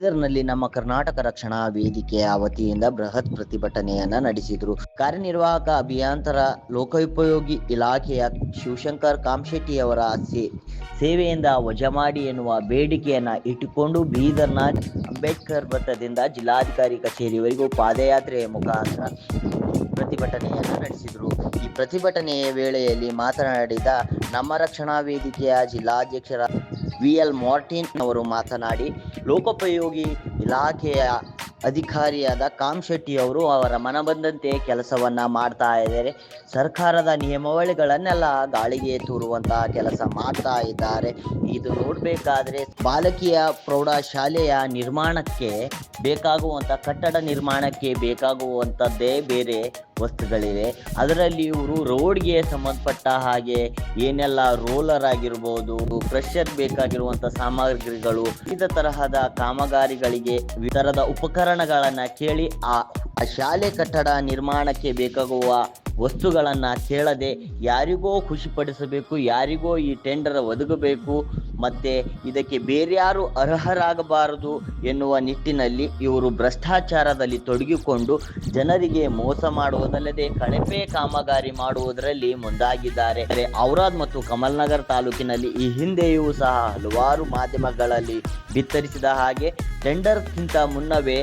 ಇದರಲ್ಲಿ ನಮ್ಮ ಕರ್ನಾಟಕ ರಕ್ಷಣಾ ವೇದಿಕೆಯ ವತಿಯಿಂದ ಬೃಹತ್ ಪ್ರತಿಭಟನೆಯನ್ನ ನಡೆಸಿದರು. ಕಾರ್ಯನಿರ್ವಾಹಕ ಅಭಿಯಂತರ ಲೋಕೋಪಯೋಗಿ ಇಲಾಖೆಯ ಶಿವಶಂಕರ್ ಕಾಮಶೆಟ್ಟಿಯವರ ಸೇವೆಯಿಂದ ವಜಮಾಡಿ ಎನ್ನುವ ಬೇಡಿಕೆಯನ್ನ ಇಟ್ಟುಕೊಂಡು ಬೀದರ್ನ ಅಂಬೇಡ್ಕರ್ ವೃತ್ತದಿಂದ ಜಿಲ್ಲಾಧಿಕಾರಿ ಕಚೇರಿವರೆಗೂ ಪಾದಯಾತ್ರೆಯ ಮುಖಾಂತರ ಪ್ರತಿಭಟನೆಯನ್ನು ನಡೆಸಿದರು. ಈ ಪ್ರತಿಭಟನೆಯ ವೇಳೆಯಲ್ಲಿ ಮಾತನಾಡಿದ ನಮ್ಮ ರಕ್ಷಣಾ ವೇದಿಕೆಯ ಜಿಲ್ಲಾಧ್ಯಕ್ಷರ ವಿ ಎಲ್ ಮಾರ್ಟಿನ್ ಅವರು ಮಾತನಾಡಿ ಲೋಕೋಪಯೋಗಿ ಇಲಾಖೆಯ ಅಧಿಕಾರಿಯಾದ ಕಾಮ್ ಶೆಟ್ಟಿ ಅವರು ಅವರ ಮನಬಂದಂತೆ ಕೆಲಸವನ್ನ ಮಾಡ್ತಾ ಇದ್ದಾರೆ. ಸರ್ಕಾರದ ನಿಯಮಾವಳಿಗಳನ್ನೆಲ್ಲ ಗಾಳಿಗೆ ತೂರುವಂತಹ ಕೆಲಸ ಮಾಡ್ತಾ ಇದ್ದಾರೆ. ಇದು ನೋಡಬೇಕಾದ್ರೆ ಬಾಲಕಿಯ ಪ್ರೌಢಶಾಲೆಯ ನಿರ್ಮಾಣಕ್ಕೆ ಬೇಕಾಗುವಂತ, ಕಟ್ಟಡ ನಿರ್ಮಾಣಕ್ಕೆ ಬೇಕಾಗುವಂಥದ್ದೇ ಬೇರೆ ವಸ್ತುಗಳಿವೆ. ಅದರಲ್ಲಿ ಇವರು ರೋಡ್ಗೆ ಸಂಬಂಧಪಟ್ಟ ಹಾಗೆ ಏನೆಲ್ಲ ರೋಲರ್ ಆಗಿರ್ಬೋದು ಕ್ರಷರ್ ಬೇಕಾಗಿರುವಂತ ಸಾಮಗ್ರಿಗಳು, ವಿವಿಧ ತರಹದ ಕಾಮಗಾರಿಗಳಿಗೆ ವಿತರದ ಉಪಕರಣಗಳನ್ನ ಕೇಳಿ ಆ ಆ ಶಾಲೆ ಕಟ್ಟಡ ನಿರ್ಮಾಣಕ್ಕೆ ಬೇಕಾಗುವ ವಸ್ತುಗಳನ್ನು ಕೇಳದೆ ಯಾರಿಗೋ ಖುಷಿಪಡಿಸಬೇಕು, ಯಾರಿಗೋ ಈ ಟೆಂಡರ್ ಒದಗಬೇಕು, ಮತ್ತು ಇದಕ್ಕೆ ಬೇರ್ಯಾರು ಅರ್ಹರಾಗಬಾರದು ಎನ್ನುವ ನಿಟ್ಟಿನಲ್ಲಿ ಇವರು ಭ್ರಷ್ಟಾಚಾರದಲ್ಲಿ ತೊಡಗಿಕೊಂಡು ಜನರಿಗೆ ಮೋಸ ಮಾಡುವುದಲ್ಲದೆ ಕಳಪೆ ಕಾಮಗಾರಿ ಮಾಡುವುದರಲ್ಲಿ ಮುಂದಾಗಿದ್ದಾರೆ. ಔರಾದ್ ಮತ್ತು ಕಮಲ್ನಗರ್ ತಾಲೂಕಿನಲ್ಲಿ ಈ ಹಿಂದೆಯೂ ಸಹ ಹಲವಾರು ಮಾಧ್ಯಮಗಳಲ್ಲಿ ಬಿತ್ತರಿಸಿದ ಹಾಗೆ ಟೆಂಡರ್ಗಿಂತ ಮುನ್ನವೇ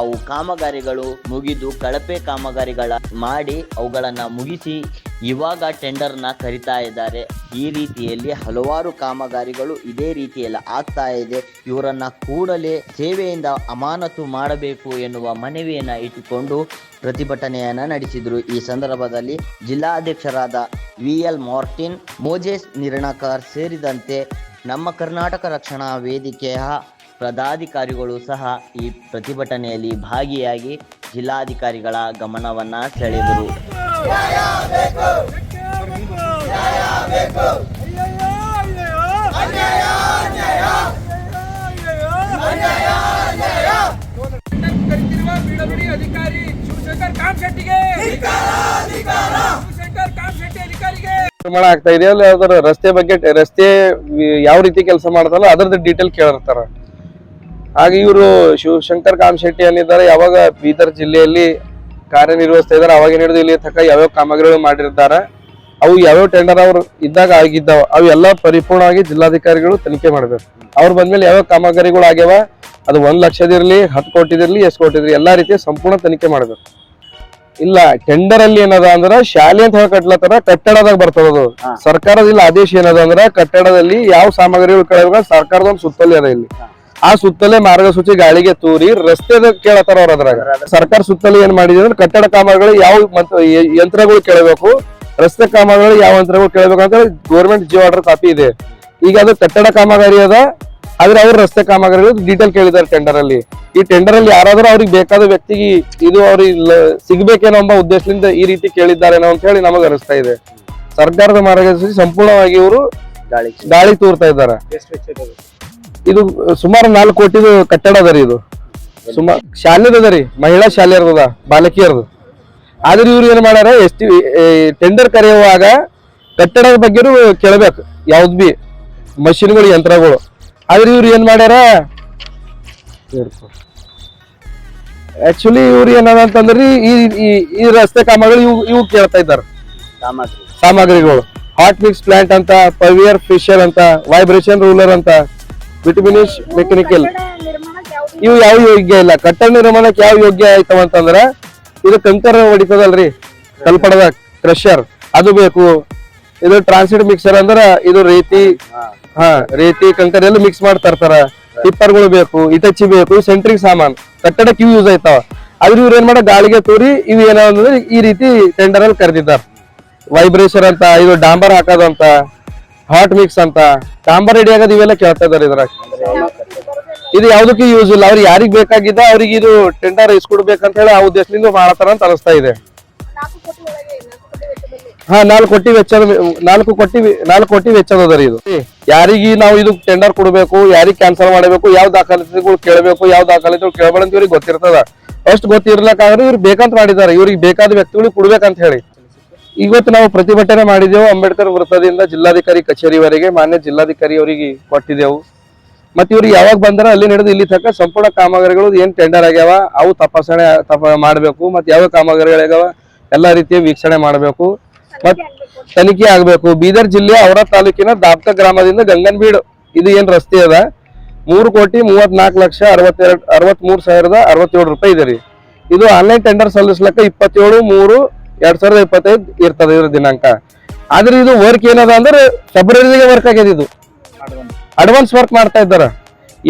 ಅವು ಕಾಮಗಾರಿಗಳು ಮುಗಿದು ಕಳಪೆ ಕಾಮಗಾರಿಗಳ ಮಾಡಿ ಅವುಗಳನ್ನು ಮುಗಿಸಿ ಇವಾಗ ಟೆಂಡರ್ನ ಕರಿತಾ ಇದ್ದಾರೆ. ಈ ರೀತಿಯಲ್ಲಿ ಹಲವಾರು ಕಾಮಗಾರಿಗಳು ಇದೇ ರೀತಿಯಲ್ಲಿ ಆಗ್ತಾ ಇದೆ. ಇವರನ್ನ ಕೂಡಲೇ ಸೇವೆಯಿಂದ ಅಮಾನತು ಮಾಡಬೇಕು ಎನ್ನುವ ಮನವಿಯನ್ನು ಇಟ್ಟುಕೊಂಡು ಪ್ರತಿಭಟನೆಯನ್ನು ನಡೆಸಿದರು. ಈ ಸಂದರ್ಭದಲ್ಲಿ ಜಿಲ್ಲಾಧ್ಯಕ್ಷರಾದ V L Martin, Moses Nirnakar ಸೇರಿದಂತೆ ನಮ್ಮ ಕರ್ನಾಟಕ ರಕ್ಷಣಾ ವೇದಿಕೆಯ ಪದಾಧಿಕಾರಿಗಳು ಸಹ ಈ ಪ್ರತಿಭಟನೆಯಲ್ಲಿ ಭಾಗಿಯಾಗಿ ಜಿಲ್ಲಾಧಿಕಾರಿಗಳ ಗಮನವನ್ನ ಸೆಳೆದರು. ಆಗ್ತಾ ಇದೆಯಲ್ಲ ಅದರ ರಸ್ತೆ ಬಗ್ಗೆ, ರಸ್ತೆ ಯಾವ ರೀತಿ ಕೆಲಸ ಮಾಡ್ತಾರಲ್ಲ ಅದರದ್ದು ಡೀಟೇಲ್ ಕೇಳಿರ್ತಾರ. ಹಾಗೆ ಇವರು ಶಿವಶಂಕರ್ ಕಾಮಶೆಟ್ಟಿ ಏನಿದ್ದಾರೆ ಯಾವಾಗ ಬೀದರ್ ಜಿಲ್ಲೆಯಲ್ಲಿ ಕಾರ್ಯನಿರ್ವಹಿಸ್ತಾ ಇದ್ದಾರೆ ಅವಾಗ ಹಿಡಿದು ಇಲ್ಲಿ ತಕ್ಕ ಯಾವ್ಯಾವ ಕಾಮಗಾರಿಗಳು ಮಾಡಿರ್ತಾರೆ ಅವು ಯಾವ್ಯಾವ ಟೆಂಡರ್ ಅವ್ರು ಇದ್ದಾಗ ಆಗಿದ್ದಾವ ಅವು ಎಲ್ಲ ಪರಿಪೂರ್ಣವಾಗಿ ಜಿಲ್ಲಾಧಿಕಾರಿಗಳು ತನಿಖೆ ಮಾಡಬೇಕು. ಅವ್ರು ಬಂದ್ಮೇಲೆ ಯಾವ್ಯಾವ ಕಾಮಗಾರಿಗಳು ಆಗ್ಯಾವ ಅದು ಒಂದ್ ಲಕ್ಷದಿರಲಿ ಹತ್ತು ಕೋಟಿದಿರ್ಲಿ ಎಷ್ಟು ಕೋಟಿದ್ರಿ ಎಲ್ಲಾ ರೀತಿಯ ಸಂಪೂರ್ಣ ತನಿಖೆ ಮಾಡಬೇಕು. ಇಲ್ಲ ಟೆಂಡರ್ ಅಲ್ಲಿ ಏನದ ಅಂದ್ರ ಶಾಲೆ ಅಂತ ಹೇಳಿ ಕಟ್ಲತ್ತಾರ ಕಟ್ಟಡದಾಗ ಬರ್ತದ ಸರ್ಕಾರದ ಇಲ್ಲ ಆದೇಶ ಏನದ ಅಂದ್ರ ಕಟ್ಟಡದಲ್ಲಿ ಯಾವ ಸಾಮಗ್ರಿಗಳು ಕೇಳಬೇಕು ಸರ್ಕಾರದ ಒಂದು ಸುತ್ತಲೇ ಅದ ಇಲ್ಲಿ. ಆ ಸುತ್ತಲೇ ಮಾರ್ಗಸೂಚಿ ಗಾಳಿಗೆ ತೂರಿ ರಸ್ತೆದ ಕೇಳತ್ತಾರ ಅವ್ರ ಅದ್ರಾಗ. ಸರ್ಕಾರ ಸುತ್ತಲೇ ಏನ್ ಮಾಡಿದೆ ಅಂದ್ರೆ ಕಟ್ಟಡ ಕಾಮಗಾರಿ ಯಾವ ಯಂತ್ರಗಳು ಕೇಳಬೇಕು ರಸ್ತೆ ಕಾಮಗಾರಿ ಯಾವ ಯಂತ್ರಗಳು ಕೇಳಬೇಕು ಅಂತ ಗೌರ್ಮೆಂಟ್ ಜಿ ಆರ್ಡರ್ ಕಾಪಿ ಇದೆ. ಈಗ ಅದು ಕಟ್ಟಡ ಕಾಮಗಾರಿ ಅದ ಆದ್ರೆ ಅವ್ರ ರಸ್ತೆ ಕಾಮಗಾರಿ ಡೀಟೇಲ್ ಕೇಳಿದ್ದಾರೆ ಟೆಂಡರ್ ಅಲ್ಲಿ. ಈ ಟೆಂಡರ್ ಅಲ್ಲಿ ಯಾರಾದ್ರೂ ಅವ್ರಿಗೆ ಬೇಕಾದ ವ್ಯಕ್ತಿಗೆ ಇದು ಅವ್ರಿಗೆ ಸಿಗ್ಬೇಕೇನೋ ಎಂಬ ಉದ್ದೇಶದಿಂದ ಈ ರೀತಿ ಕೇಳಿದ್ದಾರೇನೋ ಅಂತ ಹೇಳಿ ನಮಗೆ ಅನಿಸ್ತಾ ಇದೆ. ಸರ್ಕಾರದ ಮಾರ್ಗದರ್ಶಿ ಸಂಪೂರ್ಣವಾಗಿ ಇವರು ಗಾಳಿ ಗಾಳಿ ತೂರ್ತಾ ಇದ್ದಾರೆ. ಇದು ಸುಮಾರು ನಾಲ್ಕು ಕೋಟಿದು ಕಟ್ಟಡ ಅದ ರೀ ಇದು. ಸುಮಾರು ಶಾಲೆದ ಅದ ರೀ ಮಹಿಳಾ ಶಾಲೆ ಇರ್ತದ ಬಾಲಕಿಯರ್ದು. ಆದ್ರೆ ಇವ್ರು ಏನ್ ಮಾಡ್ಯಾರ ಟಿ ಟೆಂಡರ್ ಕರೆಯುವಾಗ ಕಟ್ಟಡದ ಬಗ್ಗೆನೂ ಕೇಳ್ಬೇಕು ಯಾವ್ದು ಬಿ ಮಷಿನ್ಗಳು ಯಂತ್ರಗಳು. ಆದ್ರೆ ಇವ್ರು ಏನ್ ಮಾಡ್ಯಾರ ಆಕ್ಚುಲಿ ಇವ್ರು ಏನದ ಅಂತಂದ್ರಿ ಈ ಈ- ರಸ್ತೆ ಕಾಮಗಳು ಇವು ಇವು ಕೇಳ್ತಾ ಇದ್ದಾರೆ. ಸಾಮಗ್ರಿ. ಸಾಮಗ್ರಿಗಳು. ಹಾಟ್ ಮಿಕ್ಸ್ ಪ್ಲಾಂಟ್ ಅಂತ ಪವಿಯರ್ ಫಿಶರ್ ಅಂತ ವೈಬ್ರೇಷನ್ ರೂಲರ್ ಅಂತ. ವಿಟಮಿನಿಶ್ ಮೆಕ್ಯಾನಿಕಲ್ ಇವು ಯಾವ ಯೋಗ್ಯ ಇಲ್ಲ? ಕಟ್ಟಡ ನಿರ್ಮಾಣಕ್ಕೆ ಯಾವ ಯೋಗ್ಯ ಆಯ್ತವ ಅಂತಂದ್ರ ಇದು ಕಂಕರ್ ಹೊಡಿತದಲ್ರಿ ಕಲ್ಪಡದ ಕ್ರಷರ್ ಅದು ಬೇಕು. ಇದು ಟ್ರಾನ್ಸಿಟ್ ಮಿಕ್ಸರ್ ಅಂದ್ರ ಇದು ರೀತಿ ಹಾ. ರೀತಿ ಕಂಕರ್ ಎಲ್ಲ ಮಿಕ್ಸ್ ಮಾಡಿ ತರ್ತಾರ ಟಿಪ್ಪರ್ಗಳು ಬೇಕು ಇಟಚಿ ಬೇಕು ಸೆಂಟ್ರಿಂಗ್ ಸಾಮಾನ್. ಕಟ್ಟಡಕ್ಕೆ ಇವು ಯೂಸ್ ಆಯ್ತಾವ. ಆದ್ರೆ ಇವ್ರು ಏನ್ ಮಾಡ ಗಾಳಿಗೆ ತೋರಿ ಇವು ಏನಂದ್ರೆ ಈ ರೀತಿ ಟೆಂಡರ್ ಅಲ್ಲಿ ಕರೆದಿದ್ದಾರೆ. ವೈಬ್ರೇಷನ್ ಅಂತ ಇದು ಡಾಂಬರ್ ಹಾಕೋದಂತ ಅಂತ. ಹಾಟ್ ಮಿಕ್ಸ್ ಅಂತ. ಡಾಂಬರ್ ರೆಡಿ ಆಗೋದು ಇವೆಲ್ಲ ಕೇಳ್ತಾ ಇದಾರೆ ಇದ್ರಾಗ. ಇದು ಯಾವ್ದಕ್ಕೂ ಯೂಸ್ ಇಲ್ಲ. ಅವ್ರಿಗೆ ಯಾರಿಗ್ ಬೇಕಾಗಿದ್ದ ಅವ್ರಿಗೆ ಇದು ಟೆಂಡರ್ ಇಸ್ಕೊಡ್ಬೇಕಂತ ಹೇಳಿ ಆ ಉದ್ದೇಶದಿಂದ ಮಾಡತಾರ ಅಂತ ಅನಿಸ್ತಾ ಇದೆ. ಹಾ, ನಾಲ್ಕು ಕೋಟಿ ವೆಚ್ಚದ ನಾಲ್ಕು ಕೋಟಿ ನಾಲ್ಕು ಕೋಟಿ ವೆಚ್ಚದ ಅದ ರೀ ಇದು. ಯಾರಿಗೆ ನಾವು ಇದು ಟೆಂಡರ್ ಕೊಡಬೇಕು, ಯಾರಿಗೆ ಕ್ಯಾನ್ಸಲ್ ಮಾಡಬೇಕು, ಯಾವ ದಾಖಲಾತಿಗಳು ಕೇಳಬೇಕು, ಯಾವ ದಾಖಲಾತಿಗಳು ಕೇಳಬೇಡ ಅಂತ ಇವ್ರಿಗೆ ಗೊತ್ತಿರ್ತದ. ಅಷ್ಟು ಗೊತ್ತಿರ್ಲಕ್ಕಾದ್ರೆ ಇವ್ರು ಬೇಕಂತ ಮಾಡಿದ್ದಾರೆ. ಇವ್ರಿಗೆ ಬೇಕಾದ ವ್ಯಕ್ತಿಗಳಿಗೆ ಕೊಡ್ಬೇಕಂತ ಹೇಳಿ. ಇವತ್ತು ನಾವು ಪ್ರತಿಭಟನೆ ಮಾಡಿದೆವು ಅಂಬೇಡ್ಕರ್ ವೃತ್ತದಿಂದ ಜಿಲ್ಲಾಧಿಕಾರಿ ಕಚೇರಿವರೆಗೆ, ಮಾನ್ಯ ಜಿಲ್ಲಾಧಿಕಾರಿ ಅವರಿಗೆ ಕೊಟ್ಟಿದ್ದೆವು. ಮತ್ತೆ ಇವ್ರು ಯಾವಾಗ ಬಂದ್ರೆ ಅಲ್ಲಿ ನಡೆದು ಇಲ್ಲಿ ತಕ್ಕ ಸಂಪೂರ್ಣ ಕಾಮಗಾರಿಗಳು ಏನ್ ಟೆಂಡರ್ ಆಗ್ಯಾವ, ಅವು ತಪಾಸಣೆ, ತಪ ಮಾಡಬೇಕು, ಮತ್ತು ಯಾವ ಕಾಮಗಾರಿಗಳಾಗ್ಯಾವ ಎಲ್ಲಾ ರೀತಿಯ ವೀಕ್ಷಣೆ ಮಾಡಬೇಕು. ಮತ್ ತನಿಖೆ ಆಗಬೇಕು. ಬೀದರ್ ಜಿಲ್ಲೆ ಅವರ ತಾಲೂಕಿನ ದಾಪ್ತ ಗ್ರಾಮದಿಂದ ಗಂಗನ್ಬೀಡು, ಇದು ಏನ್ ರಸ್ತೆ ಅದ? ಮೂರು ಕೋಟಿ ಮೂವತ್ನಾಲ್ಕು ಲಕ್ಷ ಅರವತ್ತೆರಡು, ಅರವತ್ಮೂರು ಸಾವಿರದ ಅರವತ್ತೇಳು ರೂಪಾಯಿ ಇದೆ ರೀ. ಇದು ಆನ್ಲೈನ್ ಟೆಂಡರ್ ಸಲ್ಲಿಸ್ಲಕ್ಕ ಇಪ್ಪತ್ತೇಳು ಮೂರು ಎರಡ್ ಸಾವಿರದ ಇಪ್ಪತ್ತೈದು ಇರ್ತದೆ ಇದ್ರ ದಿನಾಂಕ. ಆದ್ರೆ ಇದು ವರ್ಕ್ ಏನದ ಅಂದ್ರೆ ಫೆಬ್ರವರಿಗೆ ವರ್ಕ್ ಆಗ್ಯದ ಇದು. ಅಡ್ವಾನ್ಸ್ ವರ್ಕ್ ಮಾಡ್ತಾ ಇದ್ದಾರ.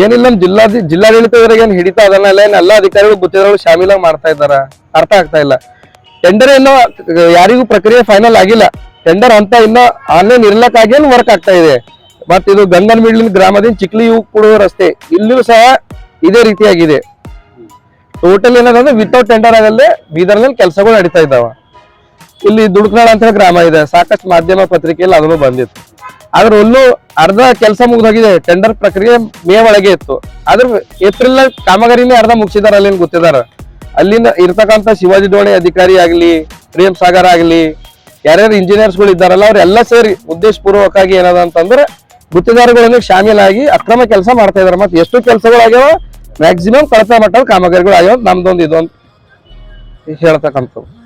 ಏನಿಲ್ಲ ನಮ್ ಜಿಲ್ಲಾ ಜಿಲ್ಲಾಡಳಿತದವರಿಗೆ ಏನ್ ಹಿಡಿತಾ ಅದನ್ನ ಎಲ್ಲ ಏನ್ ಎಲ್ಲಾ ಅಧಿಕಾರಿಗಳು ಗುತ್ತಿಗೆಗಳು ಶಾಮೀಲಾಗಿ ಮಾಡ್ತಾ ಇದ್ದಾರ. ಅರ್ಥ ಆಗ್ತಾ ಇಲ್ಲ. ಟೆಂಡರ್ ಏನೋ ಯಾರಿಗೂ ಪ್ರಕ್ರಿಯೆ ಫೈನಲ್ ಆಗಿಲ್ಲ. ಟೆಂಡರ್ ಅಂತ ಇನ್ನ ಆನ್ಲೈನ್ ಇರ್ಲಕ್ಕಾಗಿ ವರ್ಕ್ ಆಗ್ತಾ ಇದೆ. ಮತ್ತೆ ಇದು ಗಂಗನ್ ಮಿಡ್ಲಿನ ಗ್ರಾಮದಿಂದ ಚಿಕ್ಲಿ ಯು ಕೊಡುವ ರಸ್ತೆ. ಇಲ್ಲೂ ಸಹ ಇದೇ ರೀತಿಯಾಗಿದೆ. ಟೋಟಲ್ ಏನದಂದ್ರೆ ವಿತೌಟ್ ಟೆಂಡರ್ ಆಗಲ್ಲದೆ ಬೀದರ್ನಲ್ಲಿ ಕೆಲಸಗಳು ನಡೀತಾ ಇದ್ದಾವ. ಇಲ್ಲಿ ದುಡ್ಕನಾಳ ಅಂತ ಗ್ರಾಮ ಇದೆ. ಸಾಕಷ್ಟು ಮಾಧ್ಯಮ ಪತ್ರಿಕೆಯಲ್ಲಿ ಅದನ್ನು ಬಂದಿತ್ತು. ಆದ್ರೆ ಅಲ್ಲೂ ಅರ್ಧ ಕೆಲಸ ಮುಗಿದೋಗಿದೆ. ಟೆಂಡರ್ ಪ್ರಕ್ರಿಯೆ ಮೇ ಒಳಗೆ ಇತ್ತು. ಆದ್ರೆ ಏಪ್ರಿಲ್ ಕಾಮಗಾರಿನೇ ಅರ್ಧ ಮುಗಿಸಿದಾರ ಅಲ್ಲಿಂದ ಗೊತ್ತಿದಾರ. ಅಲ್ಲಿಂದ ಇರ್ತಕ್ಕಂಥ ಶಿವಾಜಿ ದೋಣಿ ಅಧಿಕಾರಿ ಆಗಲಿ, ಪ್ರೇಮ್ ಸಾಗರ್ ಆಗ್ಲಿ, ಯಾರ್ಯಾರು ಇಂಜಿನಿಯರ್ಸ್ಗಳು ಇದ್ದಾರಲ್ಲ, ಅವರೆಲ್ಲ ಸೇರಿ ಉದ್ದೇಶ ಪೂರ್ವಕವಾಗಿ ಏನದ ಅಂತಂದ್ರೆ ಗುತ್ತಿದಾರಗಳನ್ನು ಶಾಮೀಲಾಗಿ ಅಕ್ರಮ ಕೆಲಸ ಮಾಡ್ತಾ ಇದಾರೆ. ಮತ್ತೆ ಎಷ್ಟು ಕೆಲಸಗಳು ಆಗ್ಯಾವ. ಮ್ಯಾಕ್ಸಿಮಮ್ ಕಳಪೆ ಮಟ್ಟದ ಕಾಮಗಾರಿಗಳು ಆಗ್ಯಾವ ನಮ್ದೊಂದು ಇದೊಂದು ಹೇಳ್ತಕ್ಕಂಥದ್ದು.